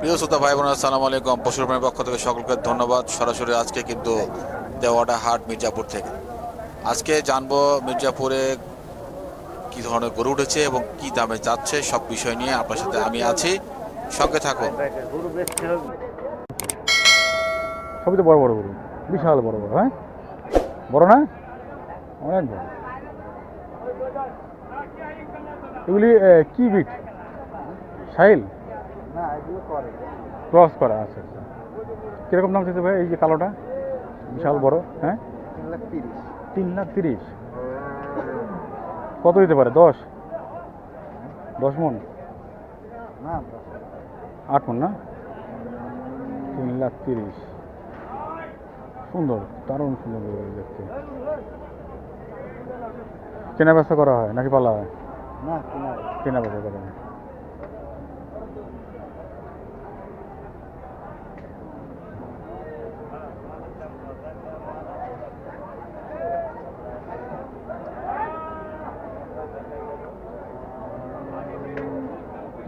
প্রিয় শ্রোতা ভাই বোন আসসালামু আলাইকুম। পশুর প্রাণীর পক্ষ থেকে সকলকে ধন্যবাদ। সরাসরি আজকে কিন্তু দেওয়াটা হাট মির্জাপুর থেকে। আজকে জানব মির্জাপুরে কি ধরনের গরু উঠেছে এবং কি দামে যাচ্ছে, সব বিষয় নিয়ে আপনার সাথে আমি আছি। সঙ্গে থাকুন। সবই তো বড় বড় গরু। বিশাল বড় বড় হ্যাঁ? বড় না? অনেক বড়। এগুলি কি বিট? সাইল না এগুলো করে। ক্রস করা আচ্ছা আচ্ছা। কীরকম দাম চাইতে ভাই এই যে কালোটা? বিশাল বড় হ্যাঁ? তিন লাখ তিরিশ। তিন লাখ তিরিশ। কত দিতে পারে? দশ? দশ মন? না আট মন না? তিন লাখ তিরিশ। সুন্দর দারুণ সুন্দর দেখতে। কেনা বেচা করা হয় নাকি পালা হয়? না কিনা বেচা করা হয়।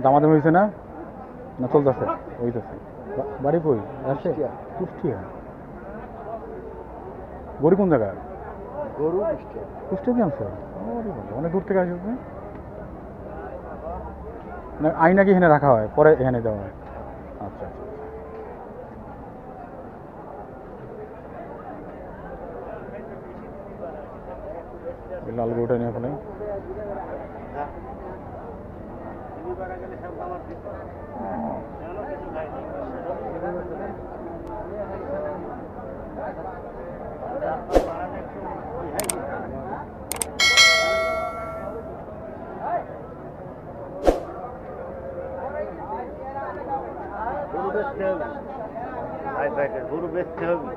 দামাদামি হয়েছে না? না চলতেছে হইতেছে। বাড়ি কই? আছে কুষ্টিয়া। কুষ্টিয়া? গড়ি কোন জায়গায়? গরু কুষ্টি কুষ্টিয়া দিয়ে আনছো অনেক দূর থেকে আসবে না আইনা কি এখানে রাখা হয় পরে এখানে দেওয়া হয়। আচ্ছা আচ্ছা এই লাল গরুটা নিয়ে ওখানে গরু বেচতে হবে গরু বেচতে হবে